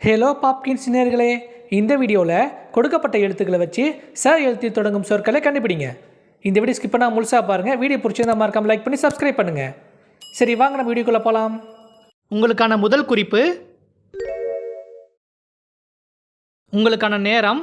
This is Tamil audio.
ஹலோ பாப்கின்ஸ் நேர்களே இந்த வீடியோவில் கொடுக்கப்பட்ட எழுத்துக்களை வச்சு ச எழுத்தில் தொடங்கும் சொற்களை கண்டுபிடிங்க. இந்த வீடியோ ஸ்கிப் பண்ணால் முழுசாக பாருங்கள் வீடியோ பிடிச்சிருந்தா மறக்காம லைக் பண்ணி சப்ஸ்கிரைப் பண்ணுங்கள் சரி வாங்க நம்ம வீடியோக்குள்ளே போகலாம் உங்களுக்கான முதல் குறிப்பு உங்களுக்கான நேரம்